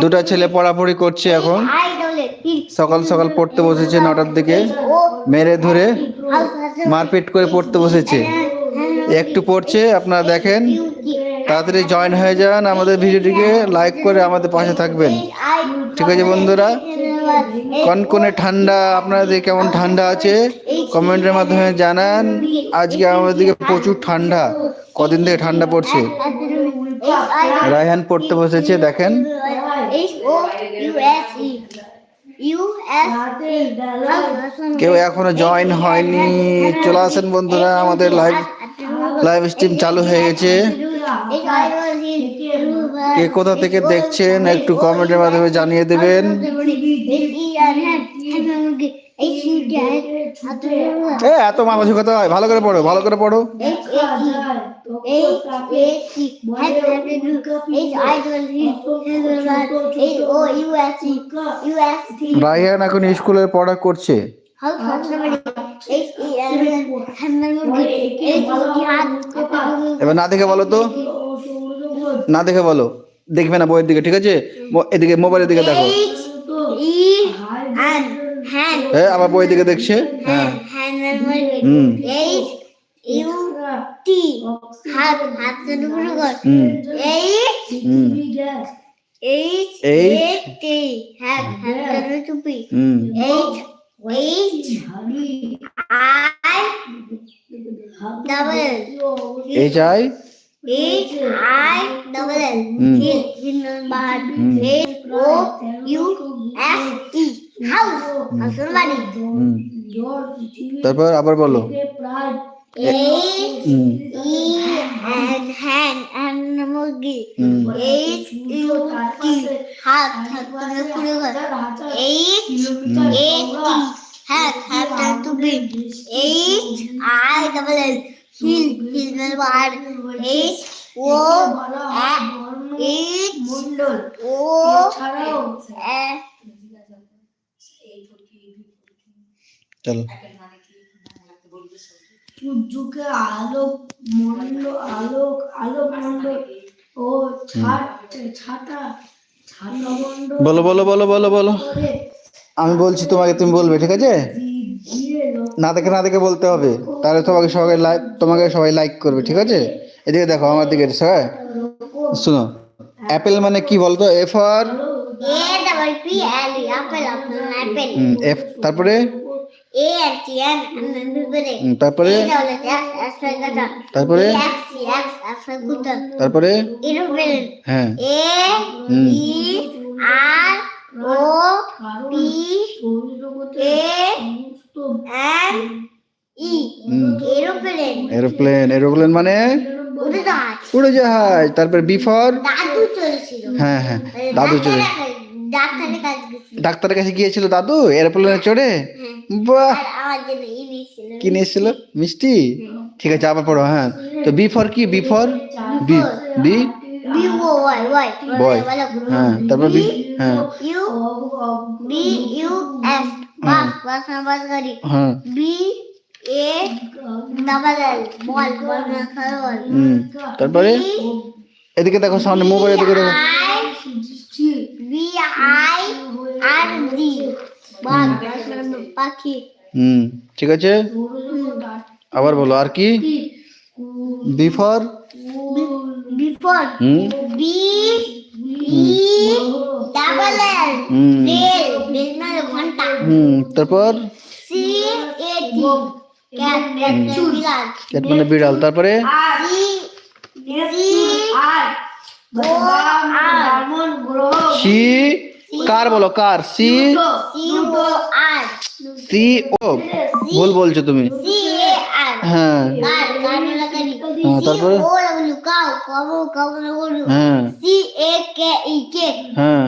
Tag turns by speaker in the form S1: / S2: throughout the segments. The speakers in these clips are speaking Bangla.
S1: দুটা ছেলে পড়াপড়ি করছে এখন। সকাল সকাল পড়তে বসেছে নটার দিকে। মেরে ধরে মারপিট করে পড়তে বসেছে। একটু পড়ছে, আপনারা দেখেন। তাড়াতাড়ি জয়েন হয়ে যান আমাদের ভিডিওটিকে। লাইক করে আমাদের পাশে থাকবেন। ঠিক আছে বন্ধুরা? কনকনে ঠান্ডা, আপনাদের কেমন ঠান্ডা আছে? কমেন্টের মাধ্যমে জানান। আজকে আমাদের দিকে প্রচুর ঠান্ডা। কদিন থেকে ঠান্ডা পড়ছে? রায়হান পড়তে বসেছে, দেখেন। কেউ এখনও জয়েন হয়নি। চলে আসেন বন্ধুরা, আমাদের লাইভ লাইভ স্ট্রিম চালু হয়ে গেছে। কে কোথা থেকে দেখছেন, একটু কমেন্টের মাধ্যমে জানিয়ে দেবেন। এ এত মাথা ঝুঁকাতে হয় ভালো করে পড়ো ভালো করে পড়ো। রায়হান এখন স্কুলে পড়া করছে। এবার না দেখে বলো তো। না দেখে বলো। দেখবে না বইয়ের দিকে ঠিক আছে? এদিকে মোবাইলের দিকে দেখো। হ্যাঁ। আবার বইয়ের দিকে দেখছে? হ্যাঁ। হুম।
S2: U T হাত হাত শুরু কর।
S1: হুম।
S2: H H A T হাত হাত টুপি
S1: হুম।
S2: H H H I I? Double L
S1: হুম।
S2: হিল হিল বাহার U S E
S1: তারপর আবার বলো।
S2: H
S1: হুম চলো
S3: সূর্যকে আলোক মন্ড আলোক আলোক মন্ডল ও মন্ডল
S1: বলো বলো বলো বলো বলো। আমি বলছি তোমাকে তুমি বলবে ঠিক আছে? না দেখে না দেখে বলতে হবে। তাহলে তোমাকে সবাই লাইক তোমাকে সবাই লাইক করবে ঠিক আছে? এদিকে দেখো আমার দিকে সবাই শোনো অ্যাপেল মানে কি বলতো? এফ আর এফ তারপরে? তারপরে তারপরে তারপরে হ্যাঁ
S2: P A
S3: সমস্ত
S2: N E
S1: হুম।
S2: Aeroplane
S1: এরোপ্লেন এরোপ্লেন মানে
S2: উড়ে জাহাজ
S1: উড়োজাহাজ তারপরে বিফর
S2: দাদু চলেছিল
S1: হ্যাঁ হ্যাঁ দাদু চলে
S2: ডাক্তারের কাছে
S1: গিয়েছিল দাদু এরোপ্লেনে চড়ে? বাহ!
S2: আমার নিয়েছিল
S1: কি নিয়ে এসেছিল মিষ্টি? ঠিক আছে আবার পড়ো হ্যাঁ। তো বি ফর কি? B for B
S2: B B Y Y
S1: boy হ্যাঁ তারপর বি হ্যাঁ।
S2: B U S bus bus না বাস গাড়ি।
S1: হ্যাঁ।
S2: বি এ ডাবল এল বল বল না বল।
S1: হুম তারপরে? এদিকে দেখো সামনে মোবাইল এদিকে দেখো।
S2: বি আই আর ডি বাঘ পাখি
S1: হুম ঠিক আছে? আবার বলো আর কি? বি ফর হুম।
S2: বি ডাবল এল
S1: হুম।
S2: বেল বেল মানে ঘণ্টা।
S1: হুম তারপর?
S2: C A T cat cat বিড়াল।
S1: ক্যাট মানে বিড়াল তারপরে?
S2: C C O R
S1: C car বলো car?
S2: C? C O.
S1: C O ভুল বলছো তুমি। হ্যাঁ। হ্যাঁ, তারপরে? হ্যাঁ।
S2: কে ই কে
S1: হ্যাঁ।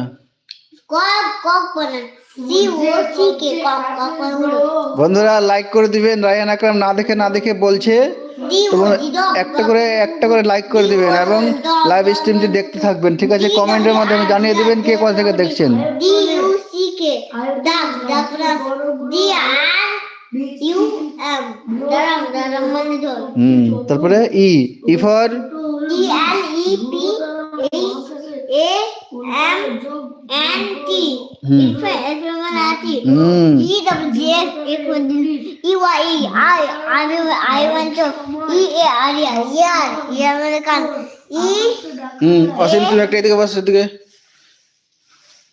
S1: বন্ধুরা লাইক করে দিবেন রায়ান আকরাম না দেখে না দেখে বলছে। একটা করে একটা করে লাইক করে দিবেন এবং লাইভ স্ট্রিমটি দেখতে থাকবেন ঠিক আছে? কমেন্টের মাধ্যমে জানিয়ে দিবেন কে কোথা থেকে দেখছেন। তারপরে E E for
S2: E L E P H A M anti
S4: হুম
S2: মানে আছি
S4: হুম
S2: E double J A for the E Y E I I I want to E A R E year year মানে কান E
S4: হুম অসীম তুমি একটা এদিকে বসো এদিকে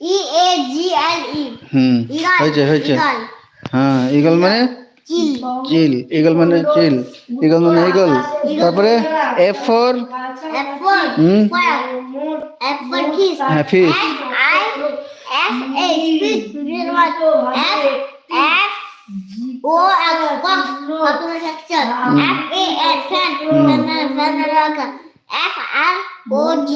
S2: E A G L E.
S4: হুম
S2: ইগল
S4: হয়েছে হয়েছে
S2: ইগল
S4: হ্যাঁ ইগল মানে
S2: চিল
S4: ইগল মানে চিল ইগল মানে ইগল তারপরে এফ ফর হুম হ্যাঁ
S2: F I F R O G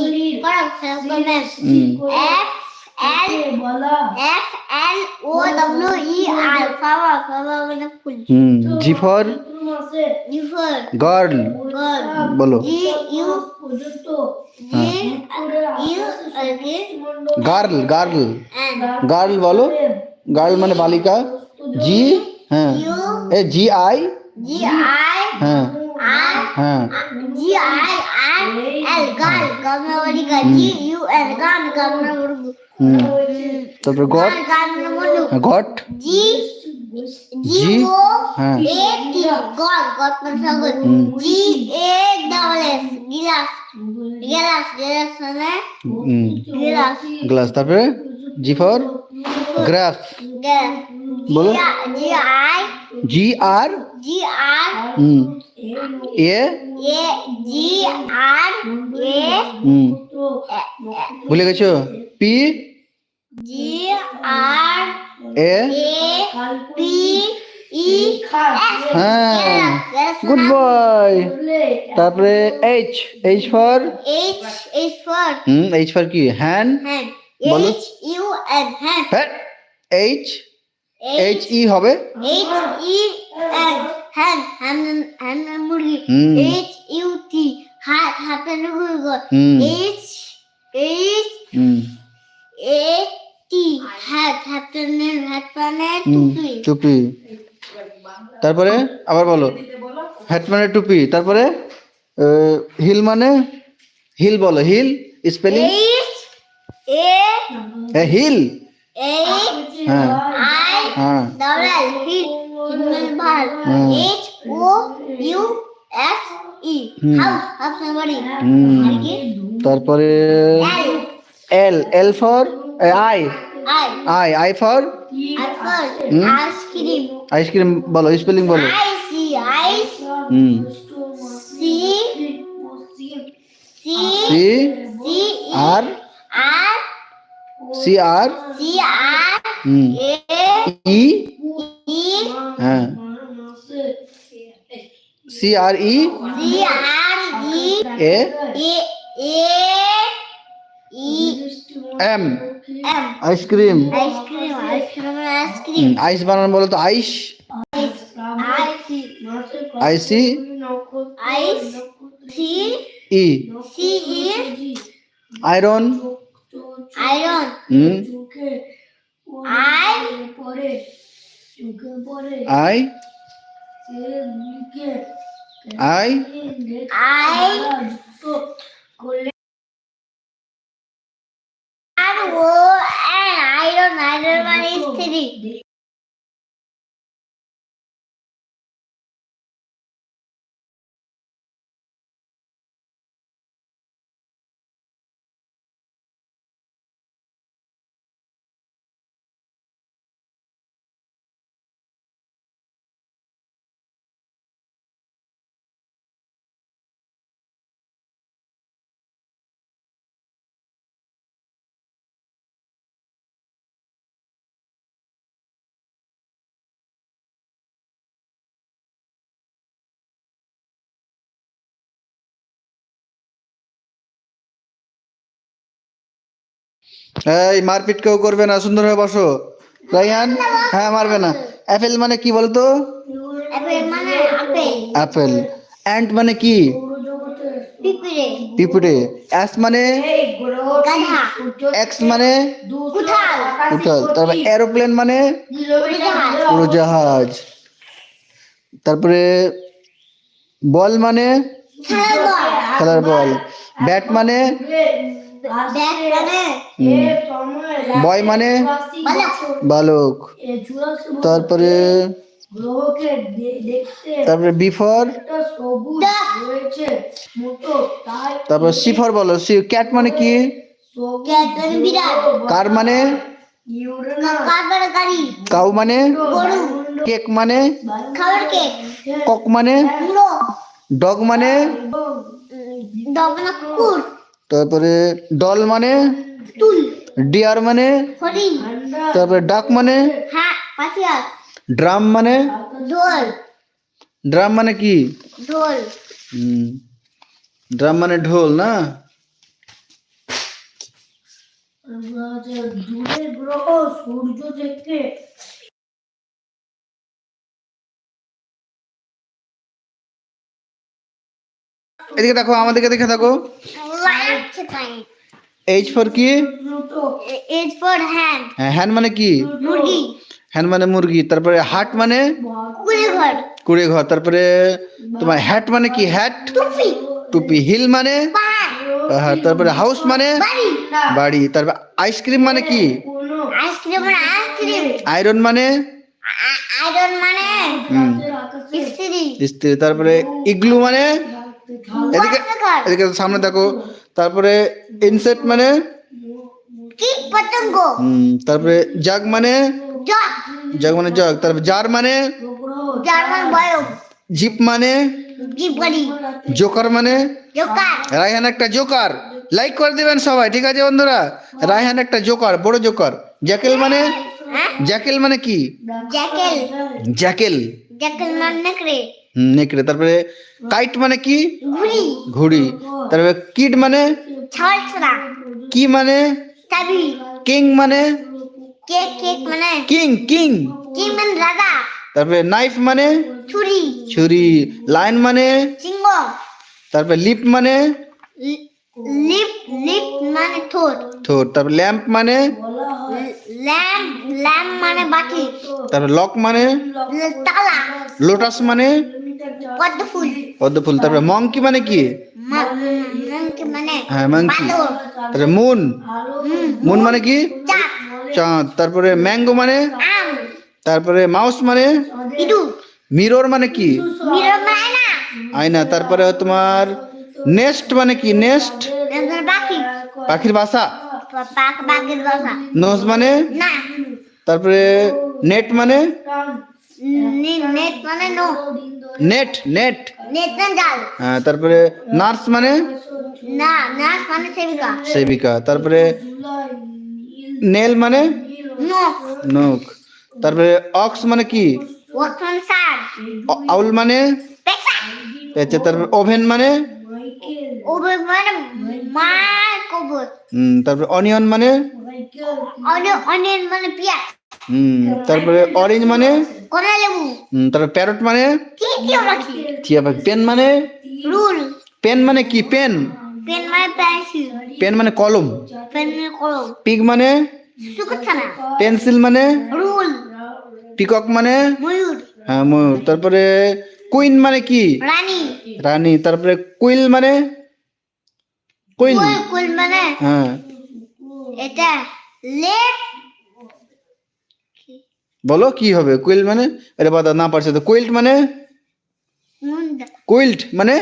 S2: F L
S1: বলা
S2: F L O W E R flower flower মানে ফুল
S4: হুম জি ফর
S1: মাসে
S2: G for?
S4: Girl
S2: girl.
S4: বলো
S2: G U
S1: পর্যন্ত
S2: G U okay
S4: girl girl
S2: and
S4: girl বলো গার্ল মানে বালিকা জি হ্যাঁ এ জি আই হ্যাঁ হ্যাঁ
S2: girl gamla wali ga G U L gan gamla murgu
S4: হুম তারপরে গট গট?
S2: O
S4: হ্যাঁ
S2: A T God God মানে গিলাস গিলাস গিলাস মানে
S4: হুম
S2: গিলাস
S4: গ্লাস তারপরে জি ফর গ্রাফ
S2: গ্যাস
S4: বলো।
S2: G I
S4: G R
S2: G R?
S4: Hmm A
S2: A? G R A
S4: হুম ভুলে গেছো P
S2: G R
S4: A
S2: A? P E S
S4: হ্যাঁ গুড বয় তারপরে H H for
S2: H H for?
S4: হুম এইচ ফর কি
S2: hand
S4: hand.
S2: H U N hand
S4: হ্যাঁ এইচ এইচ ই হবে?
S2: H E N hand hand hand মুরগি। H U T হাত
S4: হুম।
S2: H H
S4: hmm.
S2: A T হাত হাত মানে
S4: হুম,
S2: টুপি।
S4: টুপি। তারপরে আবার বলো হ্যাট মানে টুপি। তারপরে হিল মানে? হিল বলো হিল স্পেলিং?
S2: H A
S4: হিল
S2: H
S4: হ্যাঁ হ্যাঁ
S2: double hill হিমেল ভালো E আর
S4: তারপরে
S2: L
S4: L for
S2: I
S4: I
S2: I for
S4: ice
S2: ice cream
S4: বলো স্পেলিং বলো হুম
S2: C C E R C R
S4: হ্যাঁ। C R E?
S2: C R E?
S4: R
S2: E A?
S4: A
S2: M. Ice cream. Ice
S4: বানান বলো তো ice.
S2: I C ice. E.
S4: Iron.
S2: Iron.
S4: হুম
S2: I
S1: পরে চোখে পরে
S4: আই
S1: সে লিখে
S4: আই
S2: I?
S1: করলে
S2: R O N iron iron মানে স্ত্রী
S4: এই মারপিট কেউ করবে না সুন্দরভাবে বসো। রাইয়ান হ্যাঁ মারবে না। অ্যাপেল মানে কি বলতো?
S2: আপেল মানে আপেল।
S4: অ্যাপেল অ্যান্ট মানে কি?
S2: পিঁপড়ে।
S4: পিঁপড়ে। অ্যাস মানে? এক্স মানে? উঠাল। তারপরে এরোপ্লেন মানে?
S2: উড়োজাহাজ।
S4: উড়োজাহাজ। তারপরে বল মানে?
S2: খেলার বল।
S4: ব্যাট মানে?
S2: মানে।
S4: বয় মানে?
S2: বালক।
S4: তারপরে? তারপরে বিফর? তারপর সিফর বলো। ক্যাট মানে কি?
S2: মানে বিড়াল।
S4: কার মানে?
S2: মানে
S4: কাউ মানে? কেক মানে?
S2: কক।
S4: মানে? ডগ মানে?
S1: এবং
S2: দমনা কুকুর।
S4: তারপরে ডল মানে? ডিয়ার মানে? তারপরে ডাক মানে?
S2: হ্যাঁ
S4: ড্রাম মানে? ড্রাম মানে কি?
S2: ঢোল
S4: ড্রাম মানে ঢোল না?
S1: সূর্য থেকে
S4: এদিকে দেখো আমাদেরকে দেখে থাকো।
S2: লাগছে তাই
S4: এইচ ফর কি?
S1: মতো
S2: এজ ফর হ্যান্ড
S4: হ্যাঁ হ্যান্ড মানে কি?
S2: মুরগি।
S4: হ্যান্ড মানে মুরগি তারপরে হাট মানে?
S2: কুড়ি ঘর
S4: কুড়ে ঘর তারপরে তোমার হ্যাট মানে কি? হ্যাট
S2: টুপি।
S4: টুপি। হিল মানে?
S2: পাহাড়।
S4: পাহাড় তারপরে হাউস মানে?
S2: বাড়ি।
S4: বাড়ি। তারপরে আইসক্রিম মানে কি?
S1: কোনো
S2: আইসক্রিম মানে আইসক্রিম
S4: আয়রন মানে?
S2: আয়রন মানে
S4: হুম।
S1: আকাশে
S2: ইস্ত্রি।
S4: ইস্ত্রি। তারপরে ইগলু মানে? এদিকে
S2: ওয়াটার
S4: এদিকে সামনে দেখো তারপরে ইনসেক্ট মানে?
S2: কীট পতঙ্গ।
S4: হুম, তারপরে জাগ মানে?
S2: জগ।
S4: জাগ মানে জগ তারপরে জার মানে?
S1: গ্রহ
S2: জার্মান বয়স
S4: জিপ মানে?
S2: জীব গাড়ি
S4: জোকার মানে?
S2: জোকার।
S4: রায়হান একটা জোকার। লাইক করে দিবেন সবাই ঠিক আছে বন্ধুরা? রায়হান একটা জোকার বড় জোকার। জ্যাকেল মানে?
S2: হ্যাঁ?
S4: জ্যাকেল মানে কি?
S2: জ্যাকেল।
S4: জ্যাকেল।
S2: জ্যাকেল মানে নেকড়ে
S4: হুম, নেকড়ে তারপরে কাইট মানে কি
S2: ঘুড়ি
S4: ঘুড়ি তারপরে কিড মানে
S2: ছাওয়াল ছড়া
S4: কি মানে
S2: চাবি
S4: কিং মানে
S2: কেক কেক মানে
S4: কিং কিং
S2: কি মানে রাজা
S4: তারপরে নাইফ মানে
S2: ছুরি
S4: ছুরি লাইন মানে
S2: সিংহ
S4: তারপরে লিপ মানে
S2: লিপ লিপ মানে ঠোঁট
S4: ঠোঁট তারপর ল্যাম্প মানে
S2: ল্যাম্প ল্যাম্প মানে বাটি
S4: তারপরে লক মানে?
S2: তালা।
S4: লোটাস মানে?
S2: পদ্ম ফুল।
S4: পদ্ম ফুল। তারপরে মঙ্কি মানে কি?
S2: মঙ্কি মানে
S4: হ্যাঁ মঙ্কি তারপরে মুন মুন মানে কি?
S2: চাঁদ।
S4: তারপরে ম্যাঙ্গো মানে? তারপরে মাউস মানে? মিরর মানে কি?
S2: মানে না
S4: আয়না। তারপরে তোমার নেস্ট মানে কি? নেস্ট
S2: পাক পাখির বাসা।
S4: নোজ মানে?
S2: না।
S4: তারপরে নেট মানে?
S2: নে- নেট মানে নো
S4: নেট নেট
S2: নেট মানে জাল।
S4: হ্যাঁ তারপরে নার্স মানে?
S2: না নাচ মানে সেবিকা।
S4: সেবিকা। তারপরে নেল মানে?
S2: নো
S4: নখ। তারপরে অক্স মানে কি?
S2: ওয়াক্ত মানে সার।
S4: অ- আউল মানে?
S2: পেশা
S4: পেঁচে। তারপরে ওভেন মানে?
S2: ওবে মানে কবর।
S4: হুম, তারপরে অনিয়ন মানে?
S2: অনিয়ন মানে পেঁয়াজ।
S4: হুম, তারপরে অরেঞ্জ মানে?
S2: কলা লেবু।
S4: হুম, তারপরে প্যারট মানে?
S2: কি কি রাখি
S4: টিয়া পাখি। পেন মানে?
S2: রুল।
S4: পেন মানে কি? পেন?
S2: পেন মানে পেন্সিল।
S4: পেন মানে কলম।
S2: পেন মানে কলম।
S4: পিগ মানে? পেন্সিল মানে?
S2: রুল।
S4: পিকক মানে?
S2: ময়ূর।
S4: হ্যাঁ ময়ূর। তারপরে কুইন মানে কি?
S2: রানী।
S4: রানী। তারপরে কুইল মানে? কুইল।
S2: কুল মানে?
S4: হ্যাঁ।
S2: এটা লেপ
S4: বলো কি হবে? কুইল মানে? আরে বাদা না পারছে তো। কুইল্ট মানে? কুইল্ট মানে?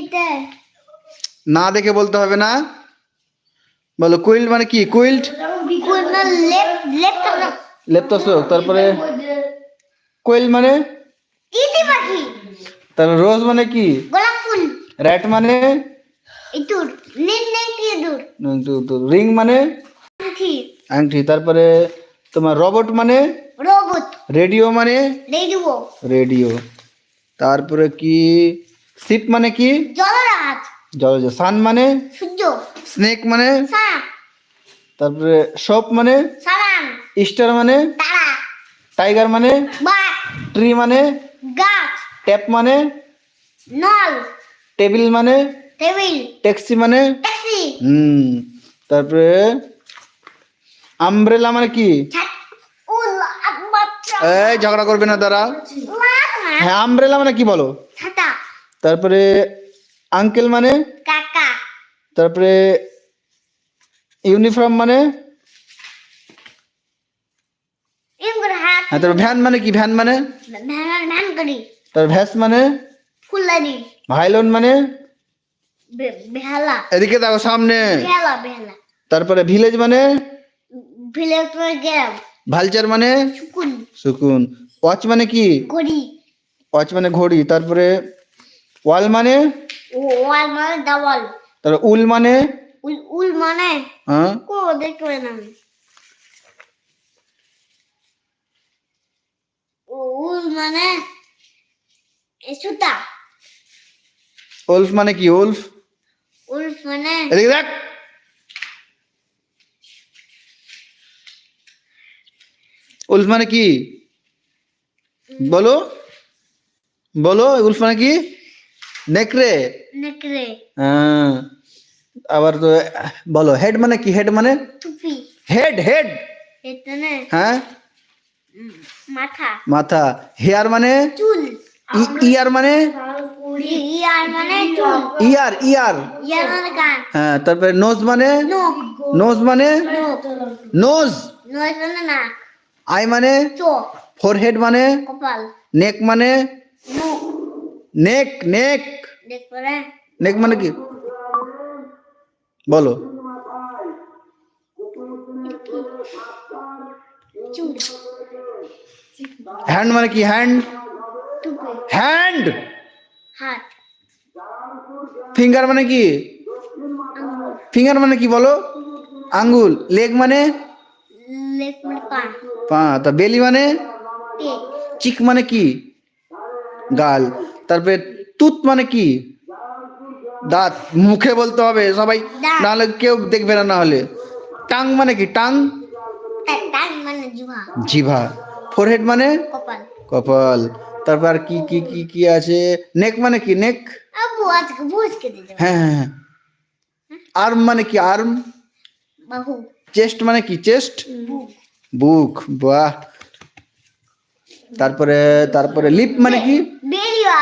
S2: এটা।
S4: না দেখে বলতে হবে না। বলো কুইল্ট মানে কি? কুইল্ট? লেপ্তোসক তারপরে? কোয়েল মানে? তারপরে রোজ মানে কি?
S2: গোলাপ ফুল।
S4: র্যাট মানে? রিং মানে?
S2: আংটি।
S4: তারপরে তোমার রবট মানে?
S2: রোবট।
S4: রেডিও মানে?
S2: রেডিও।
S4: রেডিও। তারপরে কি? শিপ মানে কি?
S2: জলরাজ।
S4: জলজ সান মানে?
S2: সূর্য।
S4: স্নেক মানে?
S2: সাপ
S4: তারপরে শপ মানে? স্টার মানে?
S2: তারা।
S4: টাইগার মানে?
S2: বাঘ।
S4: ট্রি মানে?
S2: গাছ।
S4: ট্যাপ মানে?
S2: নল।
S4: টেবিল মানে?
S2: টেবিল
S4: ট্যাক্সি মানে?
S2: ট্যাক্সি
S4: হুম তারপরে আমব্রেলা মানে কি? এই ঝগড়া করবে না দাঁড়া। হ্যাঁ আমব্রেলা মানে কি বলো?
S2: ছাতা
S4: তারপরে আঙ্কেল মানে?
S2: কাকা।
S4: তারপরে ইউনিফর্ম মানে? হ্যাঁ তারপর ভ্যান মানে কি? ভ্যান মানে?
S2: ভ্যান করি।
S4: তারপর ভ্যাস মানে?
S2: ফুলদানি।
S4: ভাইলন মানে?
S2: বেহালা।
S4: এদিকে দেখো সামনে।
S2: বেহালা বেহালা।
S4: তারপরে ভিলেজ মানে?
S2: ভিলেজ করে গেলাম
S4: ভালচার মানে?
S2: শুকুন
S4: সুকুন। ওয়াচ মানে কি?
S2: গড়ি
S4: ওয়াচ মানে ঘড়ি। তারপরে ওয়াল মানে?
S2: ওয়াল মানে দাওয়াল।
S4: তারপরে উল মানে?
S2: উল উল মানে?
S4: হ্যাঁ।
S2: কো দেখতে পাই না উল মানে? সুতা।
S4: উলফ মানে কি? উলফ
S2: উলফ মানে
S4: এদিকে দেখ উলফ মানে কি বলো বলো উলফ মানে কি নেকড়ে
S2: নেকড়ে
S4: হ্যাঁ আবার তো বলো হেড মানে কি? হেড মানে?
S2: টুপি।
S4: হেড হেড হ্যাঁ?
S2: মাথা।
S4: মাথা। হেয়ার মানে?
S2: চুল।
S4: ইয়ার মানে?
S2: ই- ইয়ার মানে চুল।
S4: ইয়ার ইয়ার
S2: ইয়ার মানে কান
S4: হ্যাঁ তারপরে নোজ মানে?
S2: নোক
S4: নোজ মানে?
S2: নোক
S4: নোজ
S2: নয় মানে নাক।
S4: আই মানে?
S2: চোখ
S4: ফোরহেড মানে?
S2: কপাল।
S4: নেক মানে?
S2: মুখ
S4: নেক নেক
S2: দেখবে না
S4: নেক মানে কি? বলো।
S2: চুল।
S4: হ্যান্ড মানে কি? হ্যান্ড
S2: টুপি
S4: হ্যান্ড
S2: হাত।
S4: ফিঙ্গার মানে কি? ফিঙ্গার মানে কি বলো? আঙ্গুল। লেগ মানে?
S2: লেগ মানে পা।
S4: পা। তা বেলি মানে? চিক মানে কি? গাল। তারপরে তুত মানে কি? দাঁত। মুখে বলতে হবে। সবাই। নাহলে কেউ দেখবে না নাহলে টাং মানে কি? টাং?
S2: টা- মানে জিভা
S4: জিভা ফোরহেড মানে?
S2: কপাল।
S4: কপাল। তারপর আর কি কি কি কি আছে? নেক মানে কি? নেক?
S2: আবু আজকে বুঝকে দিতে
S4: হ্যাঁ হ্যাঁ হ্যাঁ। আর্ম মানে কি? আর্ম?
S2: বাহু।
S4: চেস্ট মানে কি? চেস্ট?
S2: বুক।
S4: বুক বাহ। তারপরে তারপরে লিপ মানে কি?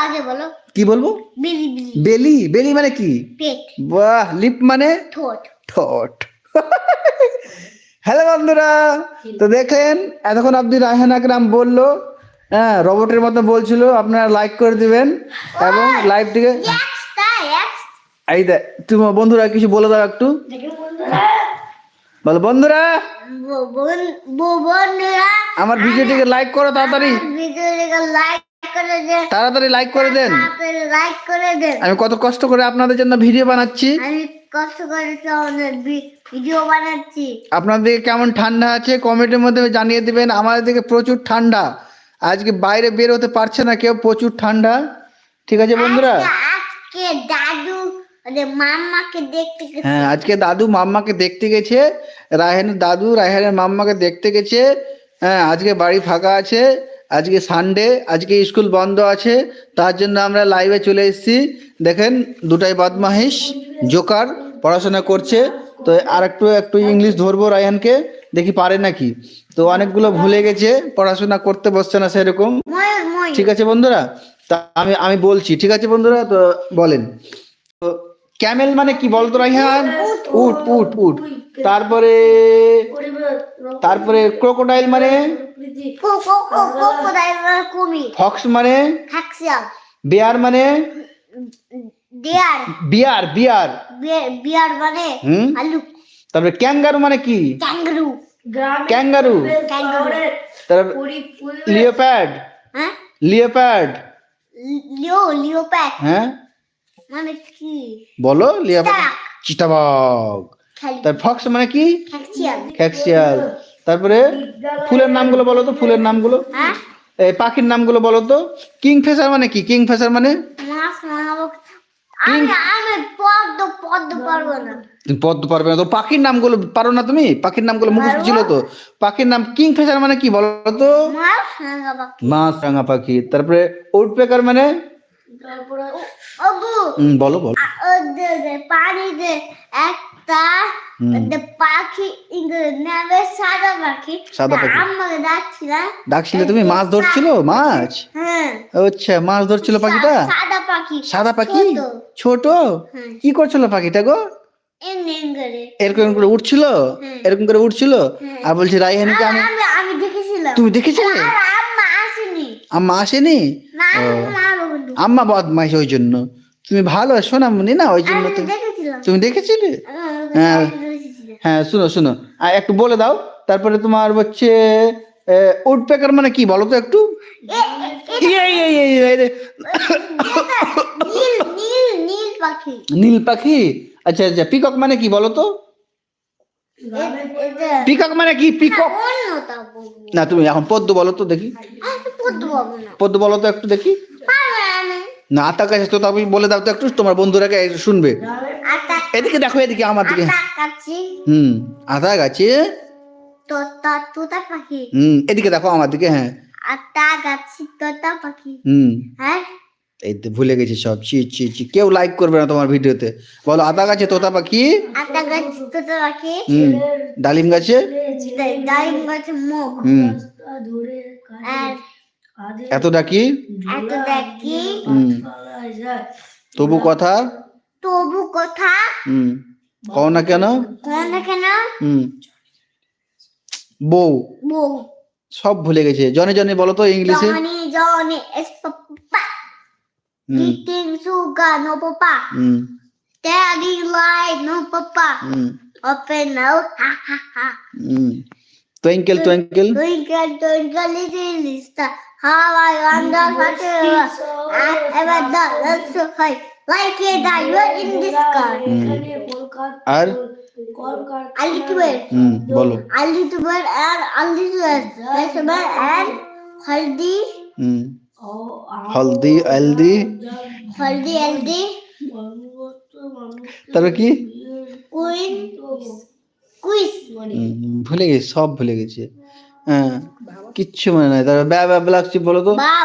S2: আগে বলো।
S4: কি বলব?
S2: বেরি
S4: বেলি। বেলি মানে কি?
S2: পেট।
S4: বাহ লিপ মানে?
S2: ঠোঁট।
S4: ঠোঁট। হ্যালো বন্ধুরা তো দেখলেন এতক্ষণ আপনি রায়হান আকরাম বলল হ্যাঁ রবটের মতো বলছিল আপনারা লাইক করে দিবেন এবং লাইভটিকে
S2: এক্স তাই এক্স
S4: এই দেখ তুমি বন্ধুরা কিছু বলে দাও একটু। বলো বন্ধুরা।
S2: বন্ধুরা।
S4: আমার ভিডিওটিকে লাইক করো তাড়াতাড়ি। তাড়াতাড়ি লাইক করে দেন।
S2: লাইক করে দেন
S4: আমি কত কষ্ট করে আপনাদের জন্য ভিডিও বানাচ্ছি।
S2: কষ্ট করে ভিডিও বানাচ্ছি।
S4: আপনাদের কেমন ঠান্ডা আছে কমেন্টের মধ্যে জানিয়ে দিবেন। আমাদের দিকে প্রচুর ঠান্ডা। আজকে বাইরে বের হতে পারছে না কেউ প্রচুর ঠান্ডা। ঠিক আছে বন্ধুরা?
S2: আজকে- দাদু মাম্মাকে দেখতে গেছে।
S4: হ্যাঁ আজকে দাদু মাম্মাকে দেখতে গেছে রায়হানের দাদু রায়হানের মাম্মাকে দেখতে গেছে। হ্যাঁ আজকে বাড়ি ফাঁকা আছে আজকে সানডে আজকে স্কুল বন্ধ আছে তার জন্য আমরা লাইভে চলে এসেছি। দেখেন দুটাই বদমাহিস জোকার পড়াশোনা করছে। তো আর একটু একটু ইংলিশ ধরবো রায়হানকে। দেখি পারে নাকি? তো অনেকগুলো ভুলে গেছে পড়াশোনা করতে বসছে না সেরকম। ঠিক আছে বন্ধুরা? তা আমি আমি বলছি ঠিক আছে বন্ধুরা? তো বলেন। তো ক্যামেল মানে কি বলতো রাইহান? উট। উট উট তারপরে তারপরে ক্রোকোডাইল মানে?
S2: কুমির।
S4: ফক্স মানে? বেয়ার মানে?
S2: দেয়ার
S4: বিয়ার। বিয়ার
S2: বিয়ার মানে
S4: হুম?
S2: আলু
S4: তারপরে ক্যাঙ্গারু মানে কি?
S2: ক্যাঙ্গারু।
S4: ক্যাঙ্গারু। তারপরে লিওপ্যাড।
S2: হ্যাঁ?
S4: লিওপ্যাড।
S2: Leo leopard.
S4: হ্যাঁ?
S2: মানে কি?
S4: বলো লিওপ্যাড।
S2: চিতাবাঘ।
S4: তার ফক্স মানে কি? ক্যাকসিয়াল তারপরে ফুলের নামগুলো বলো তো ফুলের নামগুলো।
S2: হ্যাঁ?
S4: এই পাখির নামগুলো বলো তো। কিং? ফেসার মানে? কি কিং ফেসার মানে
S2: আমি পদ্ম পদ্ম পারব না
S4: তুমি পদ্ম পারবে না। তো পাখির নামগুলো পারো না তুমি? পাখির নামগুলো মুখস্থ ছিল তো। পাখির নাম কিং ফেসার মানে কি বলো তো?
S2: মাছ
S4: রাঙা পাখি। তারপরে উড পেকার মানে বলো বলো।
S2: পানিতে একটা পাখি সাদা পাখি
S4: সাদা পাখি।
S2: ডাকছিলাম
S4: ডাকছিলে তুমি মাছ ধরছিল? মাছ?
S2: হ্যাঁ
S4: আচ্ছা মাছ ধরছিল পাখিটা?
S2: সাদা পাখি
S4: সাদা পাখি
S2: ছোট। হ্যাঁ।
S4: কি করছিল পাখিটা গো? এরকম করে উঠছিল?
S2: হ্যাঁ।
S4: এরকম করে উঠছিল?
S2: হ্যাঁ।
S4: আর বলছি রাইহানকে আমি
S2: আমি আমি দেখেছিলাম।
S4: তুমি দেখেছিলে?
S2: আম্মা আসেনি।
S4: আম্মা আসেনি। আম্মা বদমাইশ ওই জন্য। তুমি ভালো সোনামনি না ওই জন্য তুমি তুমি দেখেছিলে?
S2: আমি
S4: হ্যাঁ। হ্যাঁ শুনো শুনো। আর একটু বলে দাও। তারপরে তোমার হচ্ছে উড পেকার মানে কি? বলো তো একটু।
S2: নীল পাখি।
S4: আচ্ছা আচ্ছা পিকক মানে কি বলো তো? পিকক মানে কি? পিকক না তুমি এখন পদ্ম বলো তো দেখি। পদ্ম বলো তো একটু দেখি।
S2: না
S4: না কাছে তো তুমি বলে দাও তো একটু তোমার বন্ধুরাকে শুনবে। এদিকে দেখো এদিকে আমার দিকে। হুম আতা গাছে
S2: তোতা তোতা পাখি।
S4: হুম এদিকে দেখো আমার দিকে হ্যাঁ।
S2: আটা গাছি তোতা পাখি।
S4: হুম।
S2: হ্যাঁ?
S4: এই তো ভুলে গেছি সব চি চি চি কেউ লাইক করবে না তোমার ভিডিওতে। বলো আতা গাছে তোতা পাখি?
S2: আটা গাছি তোতা পাখি।
S4: হুম ডালিম গাছে?
S2: ডালিম গাছে মুখ।
S4: হুম।
S2: আর
S1: কাঁধে
S4: এত ডাকি?
S2: এত দেখি
S4: হুম
S1: পালায় যায়
S4: তবু কথা?
S2: তবু কথা?
S4: হুম। কও না কেন?
S2: কোন না কেন?
S4: হুম। বউ।
S2: বউ।
S4: সব ভুলে গেছে। জনে জনে বলো তো ইংলিশে।
S2: Johnny Johnny yes papa.
S4: হুম. হুম।
S2: ha.
S4: Hmm. Twinkle twinkle
S2: Twinkle, twinkle, little star, how I wonder what you are. I have done so high. Like it, I was in
S1: this car.
S4: আর আলিটুয়ের বলো
S2: আলিটুয়ের আর আলিটুয়ের
S4: এসবার
S1: আর
S4: হলদি হলদি
S2: এলদি হলদি
S4: এলদি তার কি?
S2: কুইন কুইস
S4: mm, ভুলে গেছি সব ভুলে গেছি। হ্যাঁ, কিচ্ছু মনে নাই। তারপর ব্যা ব্যা লাগছে বলো তো?
S2: বা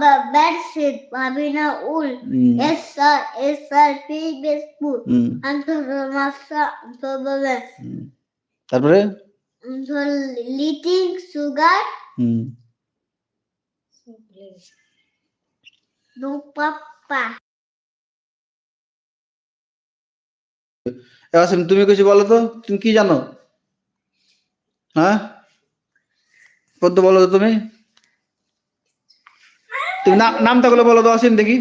S2: বা ব্যাট সিট পাবি না
S4: উল
S2: S sir S sir
S4: P তারপরে? ধর
S2: লিটিং সুগার
S4: নো পাপ্পা তুমি কিছু বলো তো? তুমি কি জানো? হ্যাঁ? পদ্ম বলো তো তুমি। তুমি নামটা গুলো বলো তো অসীম দেখি।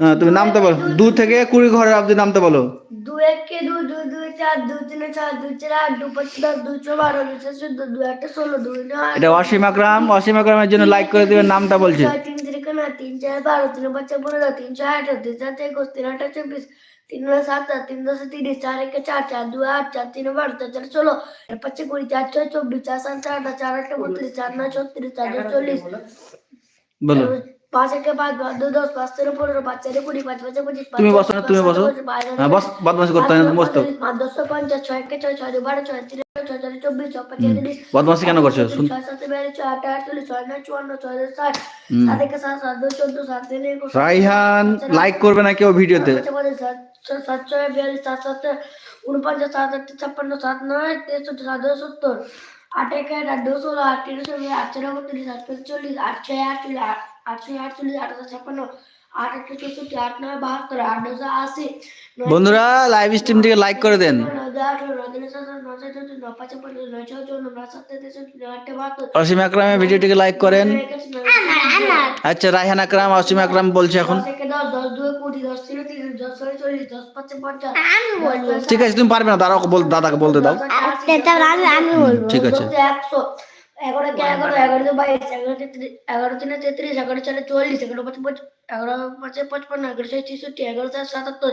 S4: হ্যাঁ তুমি নামতে বলো। দু থেকে কুড়ি ঘরের অব্দি নামতে বলো।
S1: দু একে দু দুই চার তিনে চার চার আট দু পাঁচ দশ বারো চার চোদ্দ ষোলো দুই নয়
S4: এটা অসীম আকরাম। অসীম আকরামের জন্য লাইক করে দিবেন নামটা বলছে।
S1: তিন তিরিকে না তিন চার বারো তিন পাঁচ পনেরো তিন ছয় আঠারো তিন সাত একুশ তিন আট চব্বিশ তিন সাত তিন দশ তিরিশ চার একে চার চার দুই আট চার তিন বারো চার চার ষোলো চার পাঁচে কুড়ি চার ছয় চব্বিশ চার সাত চার আট চার আটটা বত্রিশ চার নয় ছত্রিশ চার চল্লিশ
S4: বলো
S1: পাঁচ একে পাঁচ পাঁচ দু দশ পাঁচ তেরো পনেরো পাঁচ চারে কুড়ি পাঁচ পাঁচে পঁচিশ পাঁচ
S4: তুমি বসো না,
S1: পাঁচ
S4: তুমি বসো।
S1: পঁচিশ, পাঁচ আট
S4: হ্যাঁ বস বদমাশি করতে হয় না বসতো।
S1: পাঁচ দশশো পঞ্চাশ ছয় একে ছয় ছয় দু বারো ছয় তিরিশ ছয় চারে চব্বিশ ছয় পাঁচে তিরিশ
S4: বদমাশি কেন করছ?
S1: ছয় সাতে বিয়াল্লিশ ছয় আটে আটচল্লিশ ছয় নয় চুয়ান্ন ছয় দশ ষাট সাত একে সাত সাত দুই চোদ্দ সাত তিন
S4: রাইহান লাইক করবে না কেউ ভিডিওতে।
S1: সাত ছয়- বিয়াল্লিশ সাত সাতে উনপঞ্চাশ সাত আটে ছাপ্পান্ন সাত নয় তেষট্টি সাত সত্তর আট একে আট ষোলো আট তিরিশ আট চার আট চল্লিশ আট ছয় আটচল্লিশ আট
S4: বন্ধুরা লাইভ স্ট্রিমটিকে লাইক করে দেন। অসীম আকরামের ভিডিওটিকে লাইক করেন। আচ্ছা রাইহান আকরাম অসীম আকরাম বলছে এখন। ঠিক আছে তুমি পারবে না বল দাদাকে বলতে দাও।
S2: বলব।
S4: ঠিক আছে।
S1: একশো এগারো কে এগারো এগারো দু বাইশ এগারো তেত্রিশ এগারো তিনে তেত্রিশ এগারো চারে চল্লিশ এগারো পাঁচে পঁচ এগারো পাঁচে পঁচপান্ন এগারো ছয় ছেষট্টি এগারো চার সাতাত্তর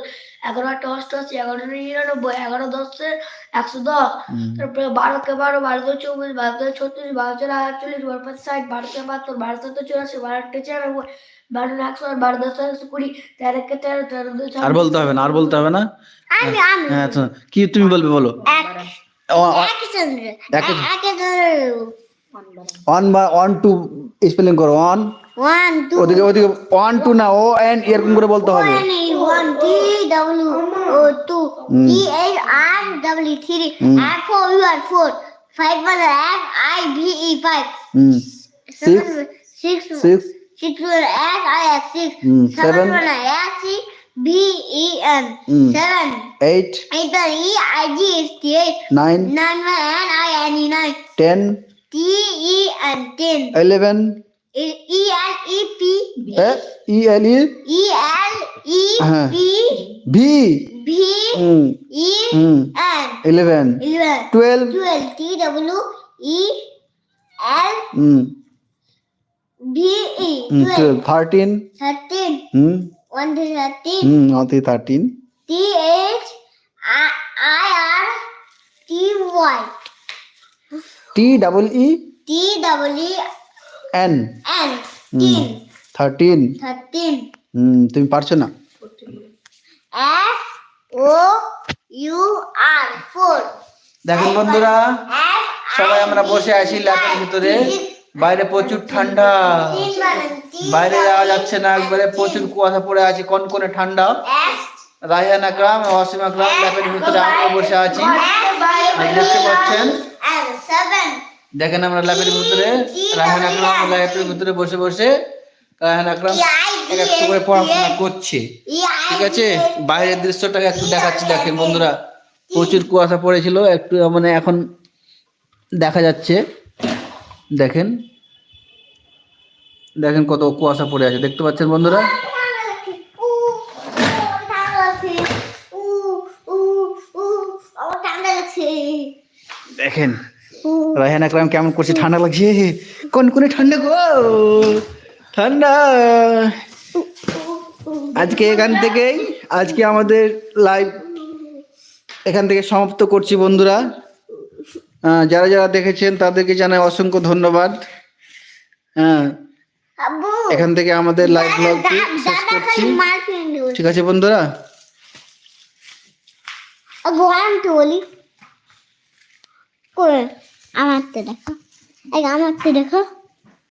S1: এগারো আটে অষ্টআশি এগারো নিরানব্বই এগারো দশে একশো দশ তারপরে বারো কে বারো চব্বিশ বারো ছত্রিশ বারো চার আটচল্লিশ বারো পাঁচ ষাট বারো বাহাত্তর বারো সাত চুরাশি বারো আটে ছিয়ানব্বই বারো একশো বারো দশ একশো কুড়ি তেরো কে তেরো তেরো
S4: আর বলতে হবে না আর বলতে হবে না
S2: আমি আমি
S4: হ্যাঁ আচ্ছা কি তুমি বলবে বলো
S2: এক
S4: অ- অ-
S2: এক চন্দ্র
S4: এক
S2: এক চন্দ্র
S4: অন বা অন টু স্পেলিং করো অন
S2: ওয়ান টু
S4: ওদিকে ওদিকে ওয়ান টু না ও এন এরকম করে বলতে হবে
S2: ওয়ান এই one T W O two T H R W three R four U R four five one F I V E five
S4: hmm
S2: six six
S4: six
S2: six one S I X six
S4: hmm,
S2: seven
S4: seven.
S2: One S six B E N
S4: Mm.
S2: seven.
S4: Eight
S2: Eight E I G S T eight.
S4: Nine
S2: Nine N I N E nine.
S4: Ten
S2: T E N ten.
S4: Eleven
S2: E L E P
S4: E L E
S2: E L E
S4: Uh-huh.
S2: P
S4: V
S2: B E N
S4: eleven
S2: eleven.
S4: Twelve
S2: Twelve T W E L B E twelve.
S4: Thirteen
S2: Thirteen.
S4: হুম
S2: One to thirteen.
S4: হুম অতি thirteen
S2: T H I I R T Y.
S4: T double E
S2: T W
S4: N
S2: N. Teen.
S4: Thirteen
S2: Thirteen.
S4: হুম তুমি পারছ না
S2: F O U R. Four.
S4: দেখেন বন্ধুরা সবাই আমরা বসে আছি ল্যাবের ভিতরে বাইরে প্রচুর ঠান্ডা বাইরে যাওয়া যাচ্ছে না একবারে প্রচুর কুয়াশা পড়ে আছে কোন কনকনে ঠান্ডা রায়হান আকরাম অসীম আকরাম ল্যাবের ভিতরে আমরা বসে আছি। দেখতে পাচ্ছেন? দেখেন আমরা ল্যাবের ভিতরে, রায়হান আকরাম ল্যাবের ভিতরে বসে বসে রায়হান আকরাম এক একটু করে পড়াশোনা করছে। ঠিক আছে? বাইরের দৃশ্যটাকে একটু দেখাচ্ছি, দেখেন বন্ধুরা। প্রচুর কুয়াশা পড়েছিল, একটু মানে এখন দেখা যাচ্ছে। দেখেন? দেখেন কত কুয়াশা পড়ে আছে, দেখতে পাচ্ছেন বন্ধুরা? দেখেন। রায়হান আকরাম কেমন করছে? ঠান্ডা লাগছে? কোন কোন ঠান্ডা গো? ঠান্ডা। আজকে এখান থেকেই আজকে আমাদের লাইভ এখান থেকে সমাপ্ত করছি বন্ধুরা। যারা যারা দেখেছেন তাদেরকে জানাই অসংখ্য ধন্যবাদ। হ্যাঁ এখান থেকে আমাদের লাইভ ব্লগটি শেষ করছি। ঠিক আছে বন্ধুরা?
S2: করে আমারতে দেখো। এই আমার তো দেখো।